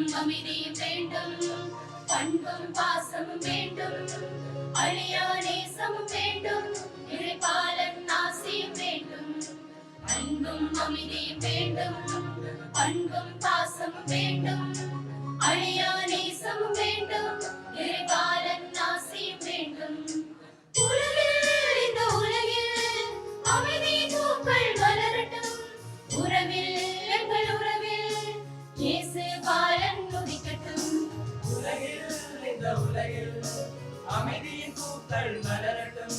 அமைதி வேண்டும் பண்பும் பாசமும் வேண்டும் அழியா நேசமும் வேண்டும் இறைபாலன் ஆசையும் வேண்டும் அன்பும் அமைதியும் வேண்டும் பண்பும் பாசமும் வேண்டும் அழியா நேசமும் வேண்டும் இறைபாலன் ஆசையும் வேண்டும் உலகில் இந்த உலகில் அமைதி உலகில் அமைதியின் பூக்கள் மலரட்டும்.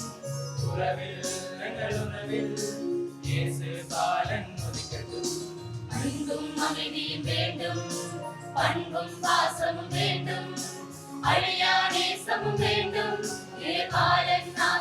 உறவில் எங்கள் உறவில் இயேசு பாலன் உதிக்கட்டும். அன்பும் அமைதியும் வேண்டும் பண்பும் பாசமும் வேண்டும். அழியா நேசமும் வேண்டும். பாலன் நான்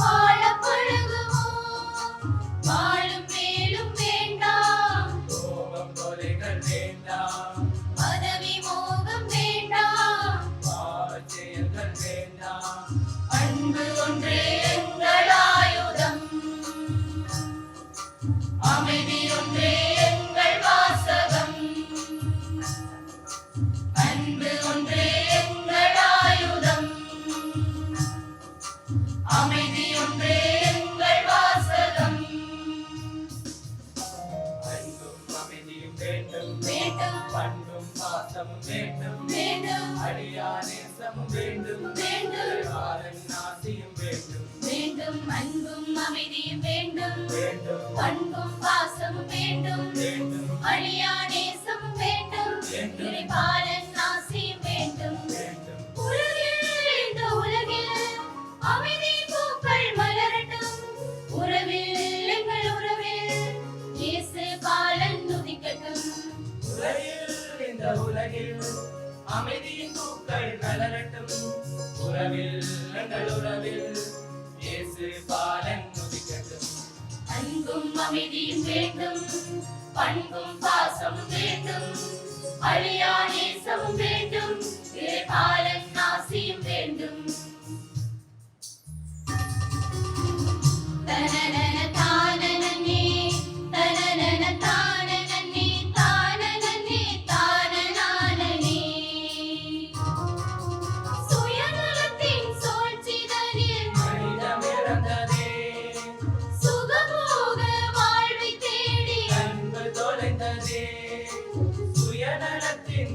நேசமும் வேண்டும். வேண்டும் வேண்டும். வேண்டும். அன்பும் அமைதியும் வேண்டும். வேண்டும். பண்பும் பாசமும் வேண்டும். வேண்டும். அழியா வரட்டும் உறவில் எங்கள் உறவில் இயேசு பாலன் உதிக்கட்டும் அன்பும் அமைதியும் வேண்டும். பண்பும் பாசமும் வேண்டும். அழியா நேசமும் வேண்டும். பாலன்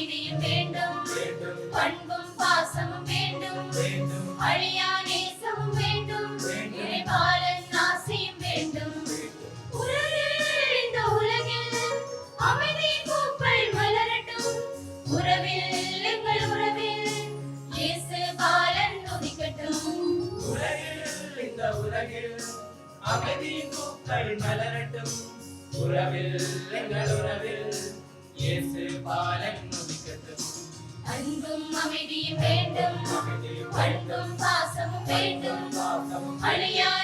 அமைதியும் வேண்டும். பண்பும் பாசமும் வேண்டும். அழியா நேசமும் வேண்டும். இறைபாலன் ஆசையும் வேண்டும். உலகில் இந்த உலகில் அமைதி பூக்கள் மலரட்டும். உறவில் எங்கள் உறவில் இயேசு பாலன் உதிக்கட்டும். உலகில் இந்த உலகில் அமைதியின் பூக்கள் மலரட்டும். உறவில் எங்கள் உறவில் அன்பும் அமைதியும் வேண்டும். பண்பும் பாசமும் வேண்டும். அழியா